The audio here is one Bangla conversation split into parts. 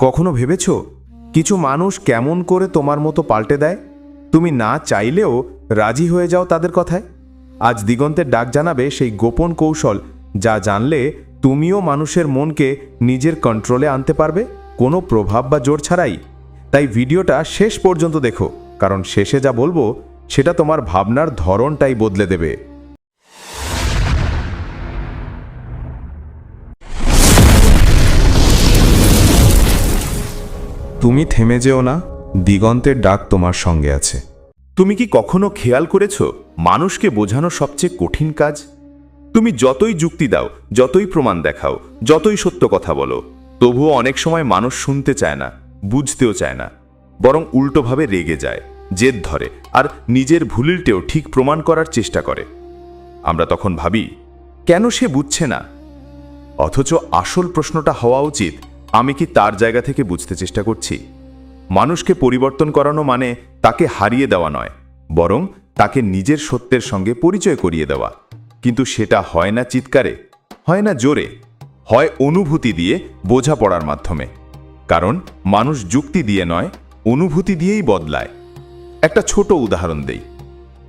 কখনো ভেবেছ কিছু মানুষ কেমন করে তোমার মতো পাল্টে দেয়? তুমি না চাইলেও রাজি হয়ে যাও তাদের কথায়। আজ দিগন্তের ডাক জানাবে সেই গোপন কৌশল যা জানলে তুমিও মানুষের মনকে নিজের কন্ট্রোলে আনতে পারবে, কোনো প্রভাব বা জোর ছাড়াই। তাই ভিডিওটা শেষ পর্যন্ত দেখো, কারণ শেষে যা বলব সেটা তোমার ভাবনার ধরনটাই বদলে দেবে। তুমি থেমে যেও না, দিগন্তের ডাক তোমার সঙ্গে আছে। তুমি কি কখনো খেয়াল করেছ মানুষকে বোঝানো সবচেয়ে কঠিন কাজ? তুমি যতই যুক্তি দাও, যতই প্রমাণ দেখাও, যতই সত্য কথা বলো, তবুও অনেক সময় মানুষ শুনতে চায় না, বুঝতেও চায় না, বরং উল্টোভাবে রেগে যায়, জেদ ধরে, আর নিজের ভুলিলটেও ঠিক প্রমাণ করার চেষ্টা করে। আমরা তখন ভাবি, কেন সে বুঝছে না? অথচ আসল প্রশ্নটা হওয়া উচিত আমি কি তার জায়গা থেকে বুঝতে চেষ্টা করছি? মানুষকে পরিবর্তন করানো মানে তাকে হারিয়ে দেওয়া নয়, বরং তাকে নিজের সত্যের সঙ্গে পরিচয় করিয়ে দেওয়া। কিন্তু সেটা হয় না চিৎকারে, হয় না জোরে, হয় অনুভূতি দিয়ে বোঝাপড়ার মাধ্যমে। কারণ মানুষ যুক্তি দিয়ে নয়, অনুভূতি দিয়েই বদলায়। একটা ছোট উদাহরণ দেই।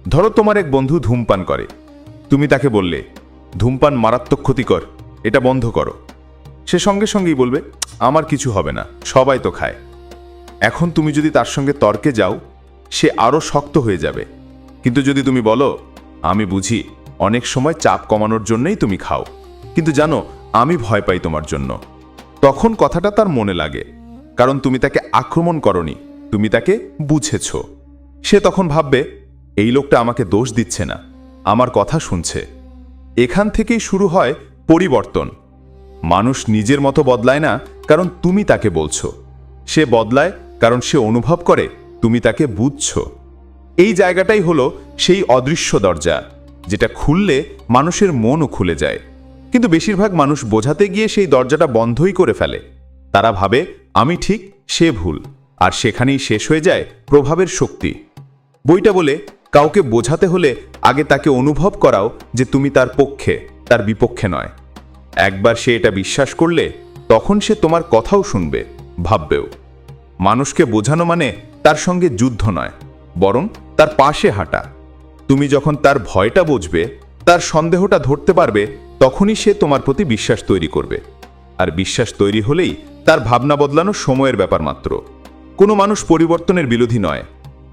ধরো তোমার এক বন্ধু ধূমপান করে। তুমি তাকে বললে, ধূমপান মারাত্মক ক্ষতিকর, এটা বন্ধ করো। সে সঙ্গে সঙ্গেই বলবে, আমার কিছু হবে না, সবাই তো খায়। এখন তুমি যদি তার সঙ্গে তর্কে যাও, সে আরও শক্ত হয়ে যাবে। কিন্তু যদি তুমি বলো, আমি বুঝি, অনেক সময় চাপ কমানোর জন্যই তুমি খাও। কিন্তু জানো, আমি ভয় পাই তোমার জন্য। তখন কথাটা তার মনে লাগে, কারণ তুমি তাকে আক্রমণ করনি, তুমি তাকে বুঝেছ। সে তখন ভাববে, এই লোকটা আমাকে দোষ দিচ্ছে না, আমার কথা শুনছে। এখান থেকেই শুরু হয় পরিবর্তন। মানুষ নিজের মতো বদলায় না, কারণ তুমি তাকে বলছো। সে বদলায় কারণ সে অনুভব করে, তুমি তাকে বুঝছ। এই জায়গাটাই হলো সেই অদৃশ্য দরজা, যেটা খুললে মানুষের মনও খুলে যায়। কিন্তু বেশিরভাগ মানুষ বোঝাতে গিয়ে সেই দরজাটা বন্ধই করে ফেলে। তারা ভাবে, আমি ঠিক সে ভুল। আর সেখানেই শেষ হয়ে যায় প্রভাবের শক্তি। বইটা বলে, কাউকে বোঝাতে হলে আগে তাকে অনুভব করাও যে তুমি তার পক্ষে, তার বিপক্ষে নয়। একবার সে এটা বিশ্বাস করলে তখন সে তোমার কথাও শুনবে, ভাববেও। মানুষকে বোঝানো মানে তার সঙ্গে যুদ্ধ নয়, বরং তার পাশে হাঁটা। তুমি যখন তার ভয়টা বুঝবে, তার সন্দেহটা ধরতে পারবে, তখনই সে তোমার প্রতি বিশ্বাস তৈরি করবে। আর বিশ্বাস তৈরি হলেই তার ভাবনা বদলানো সময়ের ব্যাপার মাত্র। কোনো মানুষ পরিবর্তনের বিরোধী নয়,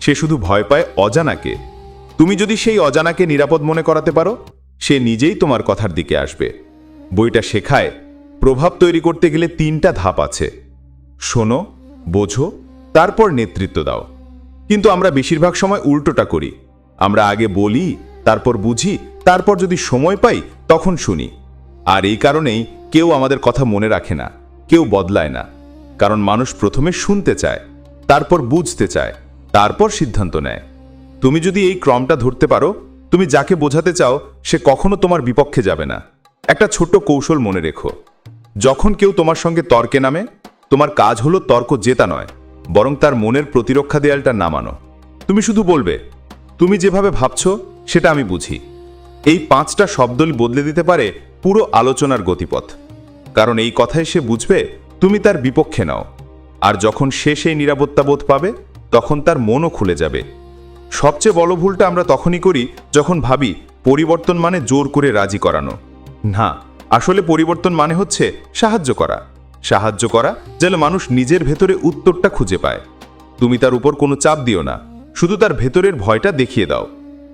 সে শুধু ভয় পায় অজানাকে। তুমি যদি সেই অজানাকে নিরাপদ মনে করাতে পারো, সে নিজেই তোমার কথার দিকে আসবে। বইটা শেখায়, প্রভাব তৈরি করতে গেলে তিনটা ধাপ আছে। শোনো, বোঝো, তারপর নেতৃত্ব দাও। কিন্তু আমরা বেশিরভাগ সময় উল্টোটা করি। আমরা আগে বলি, তারপর বুঝি, তারপর যদি সময় পাই, তখন শুনি। আর এই কারণেই কেউ আমাদের কথা মনে রাখে না, কেউ বদলায় না। কারণ মানুষ প্রথমে শুনতে চায়, তারপর বুঝতে চায়, তারপর সিদ্ধান্ত নেয়। তুমি যদি এই ক্রমটা ধরতে পারো, তুমি যাকে বোঝাতে চাও, সে কখনো তোমার বিপক্ষে যাবে না। একটা ছোট্ট কৌশল মনে রেখো। যখন কেউ তোমার সঙ্গে তর্কে নামে, তোমার কাজ হলো তর্ক জেতা নয়, বরং তার মনের প্রতিরক্ষা দেয়ালটা নামানো। তুমি শুধু বলবে, তুমি যেভাবে ভাবছ, সেটা আমি বুঝি। এই পাঁচটা শব্দই বদলে দিতে পারে পুরো আলোচনার গতিপথ। কারণ এই কথায় সে বুঝবে, তুমি তার বিপক্ষে নাও। আর যখন সে সেই নিরাপত্তা বোধ পাবে, তখন তার মনও খুলে যাবে। সবচেয়ে বড় ভুলটা আমরা তখনই করি যখন ভাবি পরিবর্তন মানে জোর করে রাজি করানো। না, আসলে পরিবর্তন মানে হচ্ছে সাহায্য করা। সাহায্য করা যেন মানুষ নিজের ভেতরে উত্তরটা খুঁজে পায়। তুমি তার উপর কোনো চাপ দিও না, শুধু তার ভেতরের ভয়টা দেখিয়ে দাও।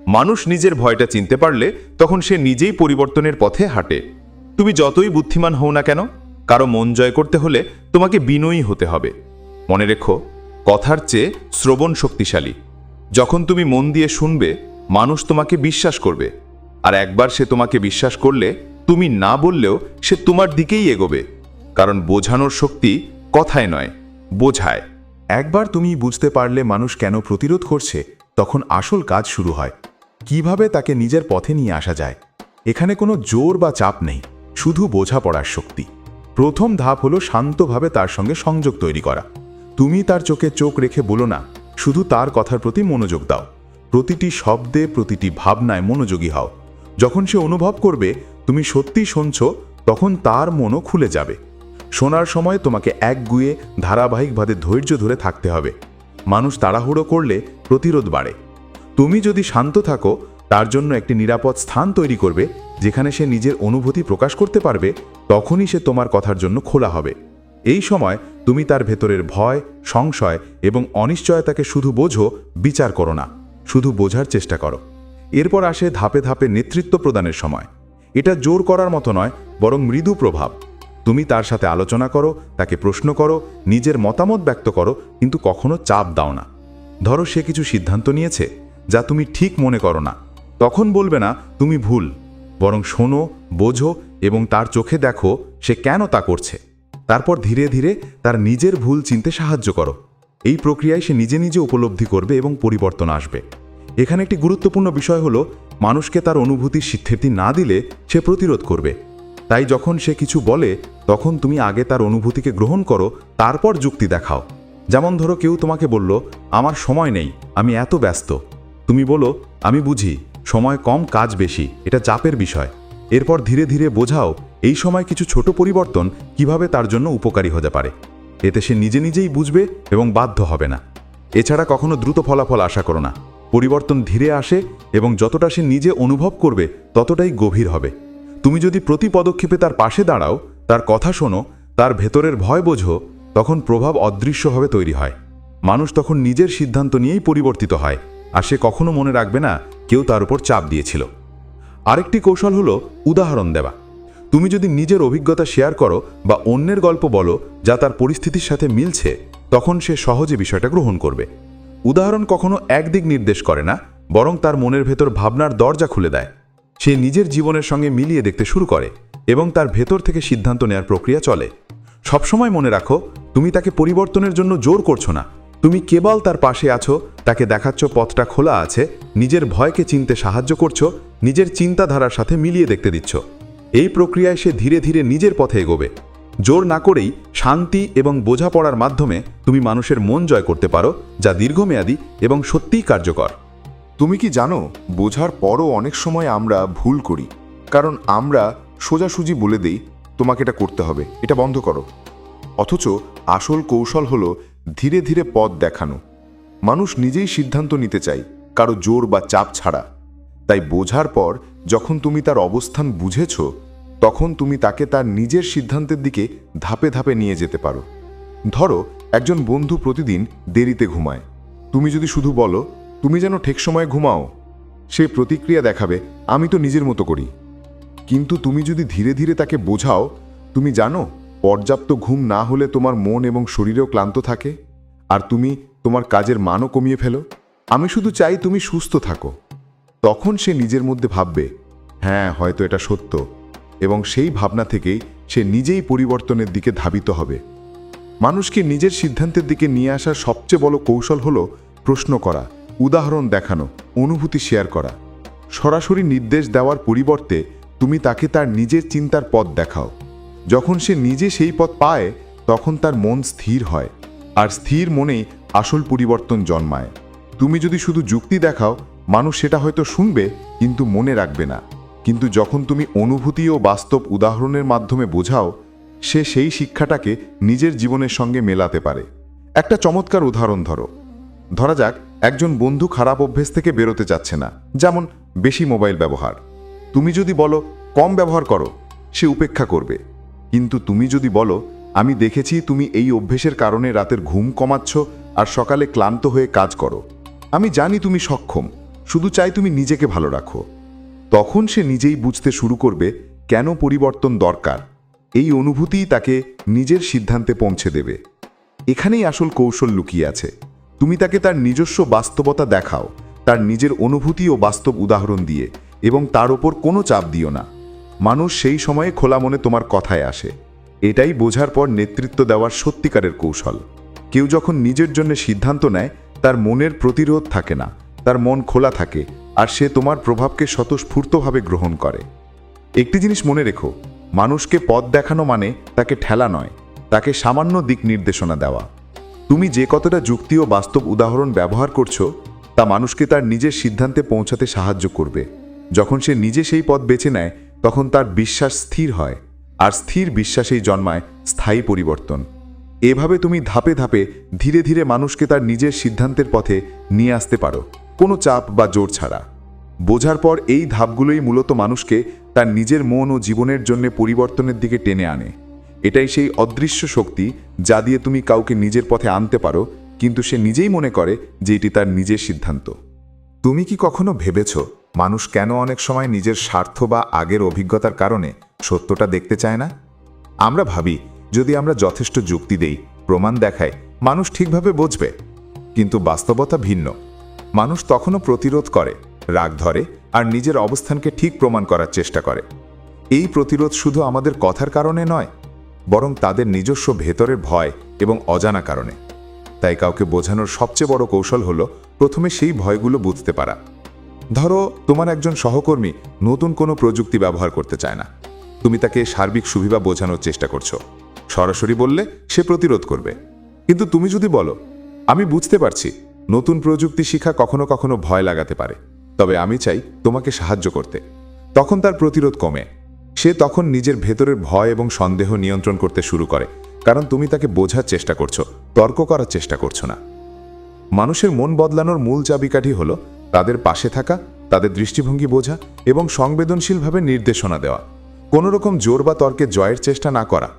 মানুষ নিজের ভয়টা চিনতে পারলে তখন সে নিজেই পরিবর্তনের পথে হাঁটে। তুমি যতই বুদ্ধিমান হও না কেন, কারও মন জয় করতে হলে তোমাকে বিনয়ী হতে হবে। মনে রেখো, কথার চেয়ে শ্রবণ শক্তিশালী। যখন তুমি মন দিয়ে শুনবে, মানুষ তোমাকে বিশ্বাস করবে। আর একবার সে তোমাকে বিশ্বাস করলে তুমি না বললেও সে তোমার দিকেই এগোবে। কারণ বোঝানোর শক্তি কথায় নয়, বোঝায়। একবার তুমি বুঝতে পারলে মানুষ কেন প্রতিরোধ করছে, তখন আসল কাজ শুরু হয়। কীভাবে তাকে নিজের পথে নিয়ে আসা যায়? এখানে কোনো জোর বা চাপ নেই, শুধু বোঝাপড়ার শক্তি। প্রথম ধাপ হলো শান্তভাবে তার সঙ্গে সংযোগ তৈরি করা। তুমি তার চোখে চোখ রেখে বলো না, শুধু তার কথার প্রতি মনোযোগ দাও। প্রতিটি শব্দে, প্রতিটি ভাবনায় মনোযোগী হও। যখন সে অনুভব করবে তুমি সত্যি শুনছ, তখন তার মনও খুলে যাবে। শোনার সময় তোমাকে একগুয়ে ধারাবাহিকভাবে ধৈর্য ধরে থাকতে হবে। মানুষ তাড়াহুড়ো করলে প্রতিরোধ বাড়ে। তুমি যদি শান্ত থাকো, তার জন্য একটি নিরাপদ স্থান তৈরি করবে, যেখানে সে নিজের অনুভূতি প্রকাশ করতে পারবে, তখনই সে তোমার কথার জন্য খোলা হবে। এই সময় তুমি তার ভেতরের ভয়, সংশয় এবং অনিশ্চয়তাকে শুধু বোঝো, বিচার করো না। শুধু বোঝার চেষ্টা করো। এরপর আসে ধাপে ধাপে নেতৃত্ব প্রদানের সময়। এটা জোর করার মতো নয়, বরং মৃদু প্রভাব। তুমি তার সাথে আলোচনা করো, তাকে প্রশ্ন করো, নিজের মতামত ব্যক্ত করো, কিন্তু কখনো চাপ দাও না। ধরো সে কিছু সিদ্ধান্ত নিয়েছে যা তুমি ঠিক মনে করো না। তখন বলবে না, তুমি ভুল, বরং শোনো, বোঝো এবং তার চোখে দেখো সে কেন তা করছে। তারপর ধীরে ধীরে তার নিজের ভুল চিনতে সাহায্য করো। এই প্রক্রিয়ায় সে নিজে নিজে উপলব্ধি করবে এবং পরিবর্তন আসবে। এখানে একটি গুরুত্বপূর্ণ বিষয় হলো, মানুষকে তার অনুভূতির স্বীকৃতি না দিলে সে প্রতিরোধ করবে। তাই যখন সে কিছু বলে, তখন তুমি আগে তার অনুভূতিকে গ্রহণ করো, তারপর যুক্তি দেখাও। যেমন ধরো কেউ তোমাকে বলল, আমার সময় নেই, আমি এত ব্যস্ত। তুমি বলো, আমি বুঝি, সময় কম, কাজ বেশি, এটা চাপের বিষয়। এরপর ধীরে ধীরে বোঝাও, এই সময় কিছু ছোট পরিবর্তন কীভাবে তার জন্য উপকারী হতে পারে? এতে সে নিজে নিজেই বুঝবে এবং বাধ্য হবে না। এছাড়া কখনো দ্রুত ফলাফল আশা করো না। পরিবর্তন ধীরে আসে এবং যতটা সে নিজে অনুভব করবে, ততটাই গভীর হবে। তুমি যদি প্রতি পদক্ষেপে তার পাশে দাঁড়াও, তার কথা শোনো, তার ভেতরের ভয় বোঝো, তখন প্রভাব অদৃশ্যভাবে তৈরি হয়। মানুষ তখন নিজের সিদ্ধান্ত নিয়েই পরিবর্তিত হয়, আর সে কখনো মনে রাখবে না, কেউ তার উপর চাপ দিয়েছিল। আরেকটি কৌশল হলো উদাহরণ দেওয়া। তুমি যদি নিজের অভিজ্ঞতা শেয়ার করো বা অন্যের গল্প বলো, যা তার পরিস্থিতির সাথে মিলছে, তখন সে সহজে বিষয়টা গ্রহণ করবে। উদাহরণ কখনো একদিক নির্দেশ করে না, বরং তার মনের ভেতর ভাবনার দরজা খুলে দেয়। সে নিজের জীবনের সঙ্গে মিলিয়ে দেখতে শুরু করে এবং তার ভেতর থেকে সিদ্ধান্ত নেয়ার প্রক্রিয়া চলে। সবসময় মনে রাখো, তুমি তাকে পরিবর্তনের জন্য জোর করছ না। তুমি কেবল তার পাশে আছো, তাকে দেখাচ্ছ পথটা খোলা আছে, নিজের ভয়কে চিনতে সাহায্য করছ, নিজের চিন্তাধারার সাথে মিলিয়ে দেখতে দিচ্ছ। এই প্রক্রিয়ায় সে ধীরে ধীরে নিজের পথে এগোবে। জোর না করেই শান্তি এবং বোঝাপড়ার মাধ্যমে তুমি মানুষের মন জয় করতে পারো, যা দীর্ঘমেয়াদী এবং সত্যিই কার্যকর। তুমি কি জানো, বোঝার পরও অনেক সময় আমরা ভুল করি। কারণ আমরা সোজাসুজি বলে দেই, তোমাকে এটা করতে হবে, এটা বন্ধ করো। অথচ আসল কৌশল হলো ধীরে ধীরে পথ দেখানো। মানুষ নিজেই সিদ্ধান্ত নিতে চায়, কারও জোর বা চাপ ছাড়া। তাই বোঝার পর যখন তুমি তার অবস্থান বুঝেছ তখন তুমি তাকে তার নিজের সিদ্ধান্তের দিকে ধাপে ধাপে নিয়ে যেতে পারো। ধরো, একজন বন্ধু প্রতিদিন দেরিতে ঘুমায়। তুমি যদি শুধু বলো, তুমি যেন ঠিক সময়ে ঘুমাও সে প্রতিক্রিয়া দেখাবে, আমি তো নিজের মতো করি কিন্তু তুমি যদি ধীরে ধীরে তাকে বোঝাও, তুমি জানো, পর্যাপ্ত ঘুম না হলে তোমার মন এবং শরীরেও ক্লান্ত থাকে, আর তুমি তোমার কাজের মানও কমিয়ে ফেলো। আমি শুধু চাই তুমি সুস্থ থাকো। তখন সে নিজের মধ্যে ভাববে হ্যাঁ হয়তো এটা সত্য। এবং সেই ভাবনা থেকেই সে নিজেই পরিবর্তনের দিকে ধাবিত হবে। মানুষকে নিজের সিদ্ধান্তের দিকে নিয়ে আসার সবচেয়ে বড় কৌশল হল প্রশ্ন করা, উদাহরণ দেখানো, অনুভূতি শেয়ার করা। সরাসরি নির্দেশ দেওয়ার পরিবর্তে তুমি তাকে তার নিজের চিন্তার পথ দেখাও। যখন সে নিজে সেই পথ পায়, তখন তার মন স্থির হয় আর স্থির মনেই আসল পরিবর্তন জন্মায়। তুমি যদি শুধু যুক্তি দেখাও, মানুষ সেটা হয়তো শুনবে, কিন্তু মনে রাখবে না। কিন্তু যখন তুমি অনুভূতি ও বাস্তব উদাহরণের মাধ্যমে বোঝাও, সে সেই শিক্ষাটাকে নিজের জীবনের সঙ্গে মেলাতে পারে। একটা চমৎকার উদাহরণ ধরো। ধরা যাক, একজন বন্ধু খারাপ অভ্যেস থেকে বেরোতে চাচ্ছে না, যেমন বেশি মোবাইল ব্যবহার। তুমি যদি বলো, কম ব্যবহার করো সে উপেক্ষা করবে। কিন্তু তুমি যদি বলো, আমি দেখেছি তুমি এই অভ্যেসের কারণে রাতের ঘুম কমাচ্ছ আর সকালে ক্লান্ত হয়ে কাজ করো। আমি জানি তুমি সক্ষম, শুধু চাই তুমি নিজেকে ভালো রাখো। তখন সে নিজেই বুঝতে শুরু করবে কেন পরিবর্তন দরকার। এই অনুভূতিই তাকে নিজের সিদ্ধান্তে পৌঁছে দেবে। এখানেই আসল কৌশল লুকিয়ে আছে। তুমি তাকে তার নিজস্ব বাস্তবতা দেখাও, তার নিজের অনুভূতি ও বাস্তব উদাহরণ দিয়ে এবং তার ওপর কোনো চাপ দিও না। মানুষ সেই সময়ে খোলা মনে তোমার কথায় আসে। এটাই বোঝার পর নেতৃত্ব দেওয়ার সত্যিকারের কৌশল। কেউ যখন নিজের জন্য সিদ্ধান্ত নেয়, তার মনের প্রতিরোধ থাকে না, তার মন খোলা থাকে আর সে তোমার প্রভাবকে স্বতঃস্ফূর্তভাবে গ্রহণ করে। একটি জিনিস মনে রেখো, মানুষকে পথ দেখানো মানে তাকে ঠেলা নয়, তাকে সামান্য দিক নির্দেশনা দেওয়া। তুমি যে কতটা যুক্তি ও বাস্তব উদাহরণ ব্যবহার করছ, তা মানুষকে তার নিজের সিদ্ধান্তে পৌঁছাতে সাহায্য করবে। যখন সে নিজে সেই পথ বেছে নেয়, তখন তার বিশ্বাস স্থির হয়, আর স্থির বিশ্বাসেই জন্মায় স্থায়ী পরিবর্তন। এভাবে তুমি ধাপে ধাপে ধীরে ধীরে মানুষকে তার নিজের সিদ্ধান্তের পথে নিয়ে আসতে পারো। কোনো চাপ বা জোর ছাড়া। বোঝার পর এই ধাপগুলোই মূলত মানুষকে তার নিজের মন ও জীবনের জন্য পরিবর্তনের দিকে টেনে আনে। এটাই সেই অদৃশ্য শক্তি যা দিয়ে তুমি কাউকে নিজের পথে আনতে পারো, কিন্তু সে নিজেই মনে করে যে এটি তার নিজের সিদ্ধান্ত। তুমি কি কখনো ভেবেছ মানুষ কেন অনেক সময় নিজের স্বার্থ বা আগের অভিজ্ঞতার কারণে সত্যটা দেখতে চায় না? আমরা ভাবি, যদি আমরা যথেষ্ট যুক্তি দেই, প্রমাণ দেখায়, মানুষ ঠিকভাবে বুঝবে। কিন্তু বাস্তবতা ভিন্ন। মানুষ তখনও প্রতিরোধ করে, রাগ ধরে আর নিজের অবস্থানকে ঠিক প্রমাণ করার চেষ্টা করে। এই প্রতিরোধ শুধু আমাদের কথার কারণে নয়, বরং তাদের নিজস্ব ভেতরের ভয় এবং অজানা কারণে। তাই কাউকে বোঝানোর সবচেয়ে বড় কৌশল হলো প্রথমে সেই ভয়গুলো বুঝতে পারা। ধরো, তোমার একজন সহকর্মী নতুন কোনো প্রযুক্তি ব্যবহার করতে চায় না। তুমি তাকে সার্বিক সুবিধা বোঝানোর চেষ্টা করছ। সরাসরি বললে সে প্রতিরোধ করবে। কিন্তু তুমি যদি বলো, আমি বুঝতে পারছি নতুন প্রযুক্তি শিখা কখনো কখনো ভয় লাগাতে পারে। তবে আমি চাই তোমাকে সাহায্য করতে। তখন তার প্রতিরোধ কমে। সে তখন নিজের ভেতরের ভয় এবং সন্দেহ নিয়ন্ত্রণ করতে শুরু করে, কারণ তুমি তাকে বোঝার চেষ্টা করছ, তর্ক করার চেষ্টা করছ না। মানুষের মন বদলানোর মূল চাবিকাঠি হল তাদের পাশে থাকা, তাদের দৃষ্টিভঙ্গি বোঝা এবং সংবেদনশীলভাবে নির্দেশনা দেওয়া। কোনো রকম জোর বা তর্কে জয়ের চেষ্টা না করা।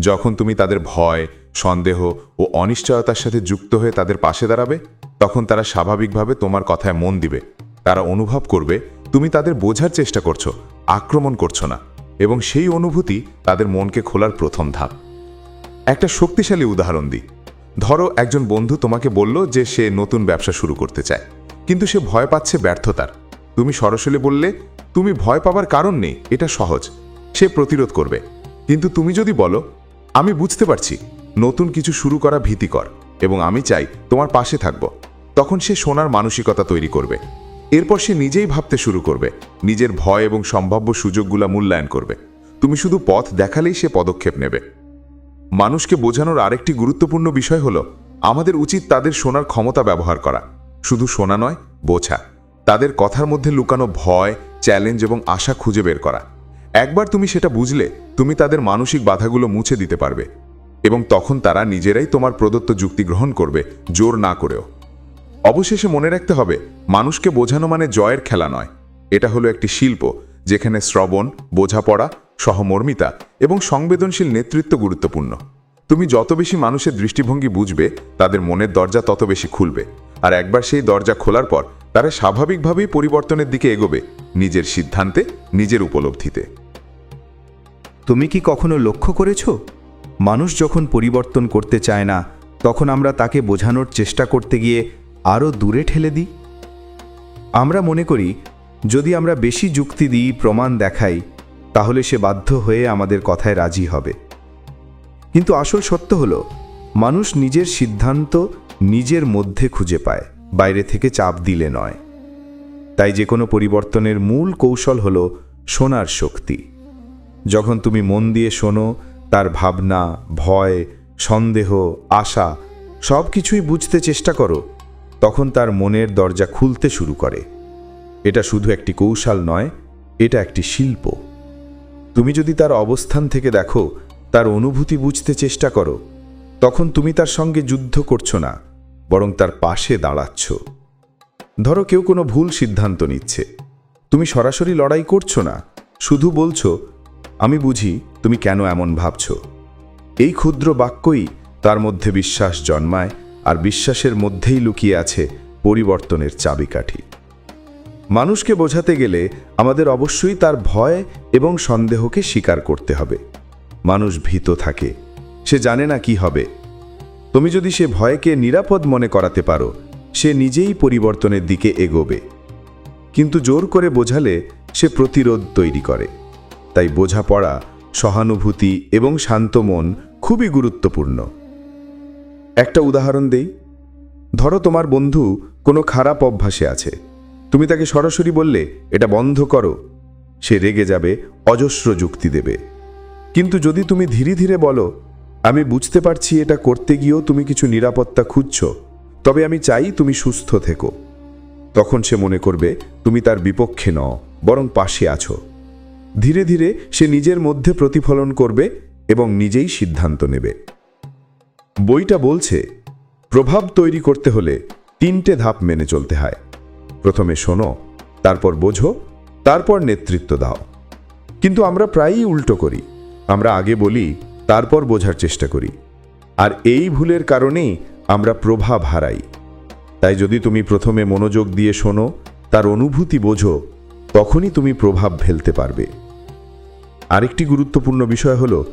যখন তুমি তাদের ভয়, সন্দেহ ও অনিশ্চয়তার সাথে যুক্ত হয়ে তাদের পাশে দাঁড়াবে তখন তারা স্বাভাবিকভাবে তোমার কথায় মন দিবে। তারা অনুভব করবে, তুমি তাদের বোঝার চেষ্টা করছ, আক্রমণ করছ না, এবং সেই অনুভূতি তাদের মনকে খোলার প্রথম ধাপ। একটা শক্তিশালী উদাহরণ দিই। ধরো, একজন বন্ধু তোমাকে বলল যে সে নতুন ব্যবসা শুরু করতে চায়, কিন্তু সে ভয় পাচ্ছে ব্যর্থতার। তুমি সরাসরি বললে, তুমি ভয় পাবার কারণ নেই, এটা সহজ। সে প্রতিরোধ করবে। কিন্তু তুমি যদি বলো, আমি বুঝতে পারছি, নতুন কিছু শুরু করা ভীতিকর, এবং আমি চাই তোমার পাশে থাকব। তখন সে সোনার মানসিকতা তৈরি করবে। এরপর সে নিজেই ভাবতে শুরু করবে, নিজের ভয় এবং সম্ভাব্য সুযোগগুলা মূল্যায়ন করবে। তুমি শুধু পথ দেখালেই সে পদক্ষেপ নেবে। মানুষকে বোঝানোর আরেকটি গুরুত্বপূর্ণ বিষয় হলো, আমাদের উচিত তাদের শোনার ক্ষমতা ব্যবহার করা। শুধু শোনা নয়, বোঝা। তাদের কথার মধ্যে লুকানো ভয়, চ্যালেঞ্জ এবং আশা খুঁজে বের করা। একবার তুমি সেটা বুঝলে, তুমি তাদের মানসিক বাধাগুলো মুছে দিতে পারবে। এবং তখন তারা নিজেরাই তোমার প্রদত্ত যুক্তি গ্রহণ করবে, জোর না করেও। অবশেষে মনে রাখতে হবে, মানুষকে বোঝানো মানে জয়ের খেলা নয়। এটা হলো একটি শিল্প, যেখানে শ্রবণ, বোঝাপড়া, সহমর্মিতা এবং সংবেদনশীল নেতৃত্ব গুরুত্বপূর্ণ। তুমি যত বেশি মানুষের দৃষ্টিভঙ্গি বুঝবে, তাদের মনের দরজা তত বেশি খুলবে। আর একবার সেই দরজা খোলার পর, তারা স্বাভাবিকভাবেই পরিবর্তনের দিকে এগোবে, নিজের সিদ্ধান্তে, নিজের উপলব্ধিতে। তুমি কি কখনো লক্ষ্য করেছ? মানুষ যখন পরিবর্তন করতে চায় না, তখন আমরা তাকে বোঝানোর চেষ্টা করতে গিয়ে আরও দূরে ঠেলে দিই? আমরা মনে করি, যদি আমরা বেশি যুক্তি দিই, প্রমাণ দেখাই, তাহলে সে বাধ্য হয়ে আমাদের কথায় রাজি হবে। কিন্তু আসল সত্য হলো, মানুষ নিজের সিদ্ধান্ত নিজের মধ্যে খুঁজে পায়, বাইরে থেকে চাপ দিলে নয়। তাই যে কোনো পরিবর্তনের মূল কৌশল হল শোনার শক্তি। যখন তুমি মন দিয়ে শোনো, তার ভাবনা, ভয়, সন্দেহ, আশা সব কিছুই বুঝতে চেষ্টা করো তখন তার মনের দরজা খুলতে শুরু করে। এটা শুধু একটি কৌশল নয়, এটা একটি শিল্প। তুমি যদি তার অবস্থান থেকে দেখো, তার অনুভূতি বুঝতে চেষ্টা করো, তখন তুমি তার সঙ্গে যুদ্ধ করছ না, বরং তার পাশে দাঁড়াচ্ছ। ধরো কেউ কোনো ভুল সিদ্ধান্ত নিচ্ছে। তুমি সরাসরি লড়াই করছ না, শুধু বলছো, আমি বুঝি তুমি কেন এমন ভাবছ। এই ক্ষুদ্র বাক্যই তার মধ্যে বিশ্বাস জন্মায় আর বিশ্বাসের মধ্যেই লুকিয়ে আছে পরিবর্তনের চাবিকাঠি। মানুষকে বোঝাতে গেলে আমাদের অবশ্যই তার ভয় এবং সন্দেহকে স্বীকার করতে হবে। মানুষ ভীত থাকে, সে জানে না কি হবে। তুমি যদি সে ভয়কে নিরাপদ মনে করাতে পারো, সে নিজেই পরিবর্তনের দিকে এগোবে। কিন্তু জোর করে বোঝালে সে প্রতিরোধ তৈরি করে। তাই বোঝাপড়া, সহানুভূতি এবং শান্ত মন খুবই গুরুত্বপূর্ণ। একটা উদাহরণ দেই। ধরো তোমার বন্ধু কোনো খারাপ অভ্যাসে আছে। তুমি তাকে সরাসরি বললে, এটা বন্ধ করো। সে রেগে যাবে, অজস্র যুক্তি দেবে। কিন্তু যদি তুমি ধীরে ধীরে বলো, আমি বুঝতে পারছি এটা করতে গিয়েও তুমি কিছু নিরাপত্তা খুঁজছ, তবে আমি চাই তুমি সুস্থ থেকো। তখন সে মনে করবে, তুমি তার বিপক্ষে নও, বরং পাশে আছো। ধীরে ধীরে সে নিজের মধ্যে প্রতিফলন করবে এবং নিজেই সিদ্ধান্ত নেবে। বইটা বলছে, প্রভাব তৈরি করতে হলে তিনটে ধাপ মেনে চলতে হয়। প্রথমে শোনো, তারপর বোঝো, তারপর নেতৃত্ব দাও। কিন্তু আমরা প্রায়ই উল্টো করি। আমরা আগে বলি, তারপর বোঝার চেষ্টা করি। আর এই ভুলের কারণেই আমরা প্রভাব হারাই। তাই যদি তুমি প্রথমে মনোযোগ দিয়ে শোনো, তার অনুভূতি বোঝো, তখনই তুমি প্রভাব ফেলতে পারবে। আরেকটি গুরুত্বপূর্ণ বিষয় হল,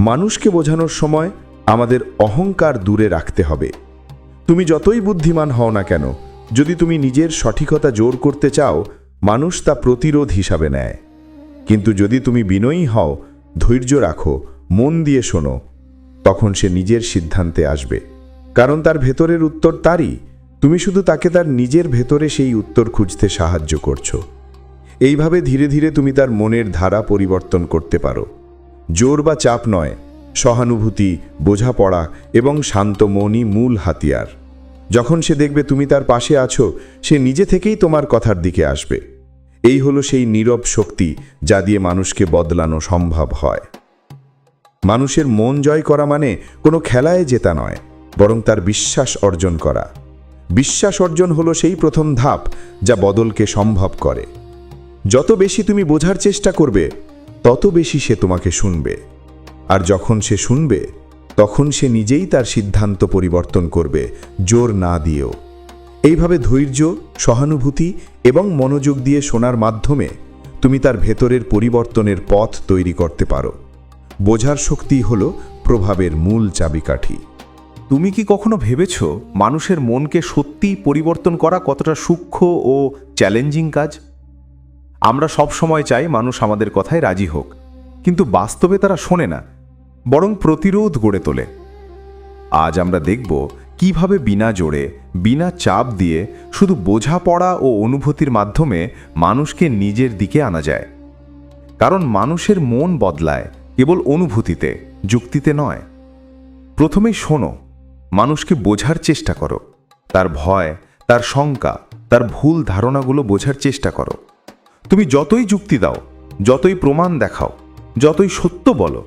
মানুষকে বোঝানোর সময় আমাদের অহংকার দূরে রাখতে হবে। তুমি যতই বুদ্ধিমান হও না কেন, যদি তুমি নিজের সঠিকতা জোর করতে চাও, মানুষ তা প্রতিরোধ হিসাবে নেয়। কিন্তু যদি তুমি বিনয়ী হও, ধৈর্য রাখো, মন দিয়ে শোনো, তখন সে নিজের সিদ্ধান্তে আসবে। কারণ তার ভেতরের উত্তর তারই। তুমি শুধু তাকে তার নিজের ভেতরে সেই উত্তর খুঁজতে সাহায্য করছ। এইভাবে ধীরে ধীরে তুমি তার মনের ধারা পরিবর্তন করতে পারো। জোর বা চাপ নয় সহানুভূতি, বোঝাপড়া এবং শান্ত মনই মূল হাতিয়ার। যখন সে দেখবে তুমি তার পাশে আছো, সে নিজে থেকেই তোমার কথার দিকে আসবে। এই হলো সেই নীরব শক্তি যা দিয়ে মানুষকে বদলানো সম্ভব হয়। মানুষের মন জয় করা মানে কোনো খেলায় জেতা নয়, বরং তার বিশ্বাস অর্জন করা। বিশ্বাস অর্জন হলো সেই প্রথম ধাপ যা বদলকে সম্ভব করে। যত বেশি তুমি বোঝার চেষ্টা করবে, তত বেশি সে তোমাকে শুনবে। আর যখন সে শুনবে, তখন সে নিজেই তার সিদ্ধান্ত পরিবর্তন করবে, জোর না দিয়েও। এইভাবে ধৈর্য, সহানুভূতি এবং মনোযোগ দিয়ে শোনার মাধ্যমে তুমি তার ভেতরের পরিবর্তনের পথ তৈরি করতে পারো। বোঝার শক্তি হল প্রভাবের মূল চাবিকাঠি। তুমি কি কখনো ভেবেছ মানুষের মনকে সত্যিই পরিবর্তন করা কতটা সূক্ষ্ম ও চ্যালেঞ্জিং কাজ? আমরা সব সময় চাই মানুষ আমাদের কথায় রাজি হোক, কিন্তু বাস্তবে তারা শোনে না। বরং প্রতিরোধ গড়ে তোলে। আজ আমরা দেখব কীভাবে বিনা জোরে, বিনা চাপ দিয়ে শুধু বোঝাপড়া ও অনুভূতির মাধ্যমে মানুষকে নিজের দিকে আনা যায়। কারণ মানুষের মন বদলায় কেবল অনুভূতিতে, যুক্তিতে নয়। প্রথমেই শোনো, মানুষকে বোঝার চেষ্টা করো। তার ভয়, তার শঙ্কা, তার ভুল ধারণাগুলো বোঝার চেষ্টা করো। তুমি যতই যুক্তি দাও, যতই প্রমাণ দেখাও, যতই সত্য বলো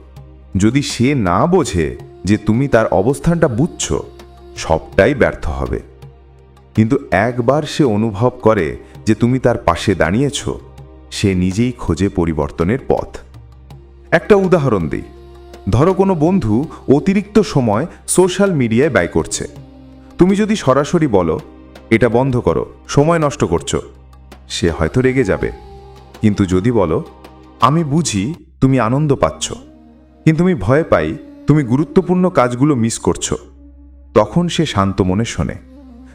যদি সে না বোঝে যে তুমি তার অবস্থানটা বুঝছ, সবটাই ব্যর্থ হবে। কিন্তু একবার সে অনুভব করে যে তুমি তার পাশে দাঁড়িয়েছ, সে নিজেই খোঁজে পরিবর্তনের পথ। একটা উদাহরণ দিই। ধরো কোনো বন্ধু অতিরিক্ত সময় সোশ্যাল মিডিয়ায় ব্যয় করছে। তুমি যদি সরাসরি বলো, এটা বন্ধ করো, সময় নষ্ট করছ। সে হয়তো রেগে যাবে। কিন্তু যদি বলো, আমি বুঝি তুমি আনন্দ পাচ্ছ। কিন্তু আমি ভয় পাই তুমি গুরুত্বপূর্ণ কাজগুলো মিস করছ। তখন সে শান্ত মনে শোনে,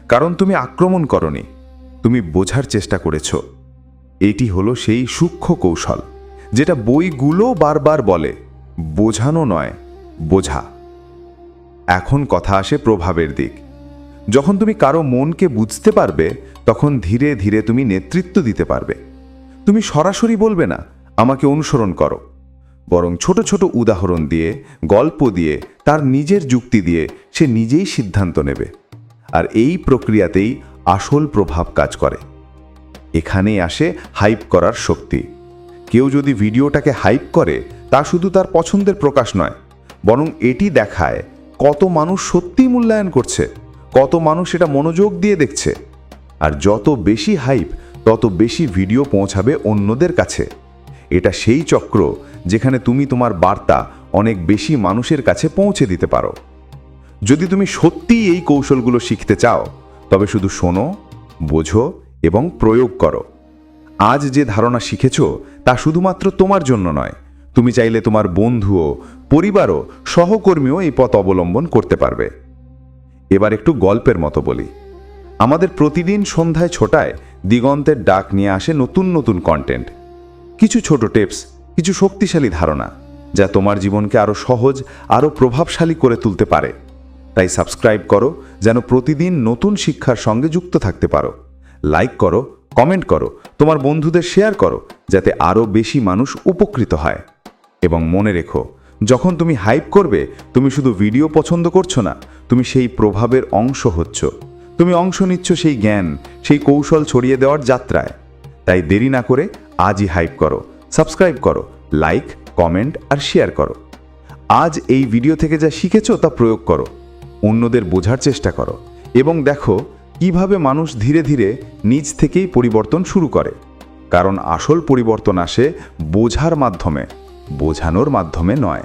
কারণ তুমি আক্রমণ করনি, তুমি বোঝার চেষ্টা করেছ। এটি হলো সেই সূক্ষ্ম কৌশল, যেটা বইগুলো বারবার বলে, বোঝানো নয়, বোঝা। এখন কথা আসে প্রভাবের দিক। যখন তুমি কারও মনকে বুঝতে পারবে, তখন ধীরে ধীরে তুমি নেতৃত্ব দিতে পারবে। তুমি সরাসরি বলবে না, আমাকে অনুসরণ করো। বরং ছোট ছোট উদাহরণ দিয়ে, গল্প দিয়ে, তার নিজের যুক্তি দিয়ে সে নিজেই সিদ্ধান্ত নেবে। আর এই প্রক্রিয়াতেই আসল প্রভাব কাজ করে। এখানেই আসে হাইপ করার শক্তি। কেউ যদি ভিডিওটাকে হাইপ করে, তা শুধু তার পছন্দের প্রকাশ নয়, বরং এটি দেখায় কত মানুষ সত্যিই মূল্যায়ন করছে, কত মানুষ এটা মনোযোগ দিয়ে দেখছে। আর যত বেশি হাইপ, তত বেশি ভিডিও পৌঁছাবে অন্যদের কাছে। এটা সেই চক্র যেখানে তুমি তোমার বার্তা অনেক বেশি মানুষের কাছে পৌঁছে দিতে পারো। যদি তুমি সত্যিই এই কৌশলগুলো শিখতে চাও, তবে শুধু শোনো, বোঝো এবং প্রয়োগ করো। আজ যে ধারণা শিখেছ, তা শুধুমাত্র তোমার জন্য নয়, তুমি চাইলে তোমার বন্ধুও, পরিবারও, সহকর্মীও এই পথ অবলম্বন করতে পারবে। এবার একটু গল্পের মতো বলি। আমাদের প্রতিদিন সন্ধ্যায় ছোটায় দিগন্তের ডাক নিয়ে আসে নতুন নতুন কন্টেন্ট কিছু ছোট টিপস, কিছু শক্তিশালী ধারণা, যা তোমার জীবনকে আরও সহজ আরও প্রভাবশালী করে তুলতে পারে। তাই সাবস্ক্রাইব করো, যেন প্রতিদিন নতুন শিক্ষার সঙ্গে যুক্ত থাকতে পারো। লাইক করো, কমেন্ট করো, তোমার বন্ধুদের শেয়ার করো, যাতে আরও বেশি মানুষ উপকৃত হয়। এবং মনে রেখো, যখন তুমি হাইপ করবে, তুমি শুধু ভিডিও পছন্দ করছ না, তুমি সেই প্রভাবের অংশ হচ্ছ। তুমি অংশ নিচ্ছ সেই জ্ঞান, সেই কৌশল ছড়িয়ে দেওয়ার যাত্রায়। তাই দেরি না করে আজই হাইপ করো সাবস্ক্রাইব করো লাইক কমেন্ট আর শেয়ার করো। আজ এই ভিডিও থেকে যা শিখেছ তা প্রয়োগ করো, অন্যদের বোঝার চেষ্টা করো এবং দেখো কীভাবে মানুষ ধীরে ধীরে নিজ থেকেই পরিবর্তন শুরু করে। কারণ আসল পরিবর্তন আসে বোঝার মাধ্যমে, বোঝানোর মাধ্যমে নয়।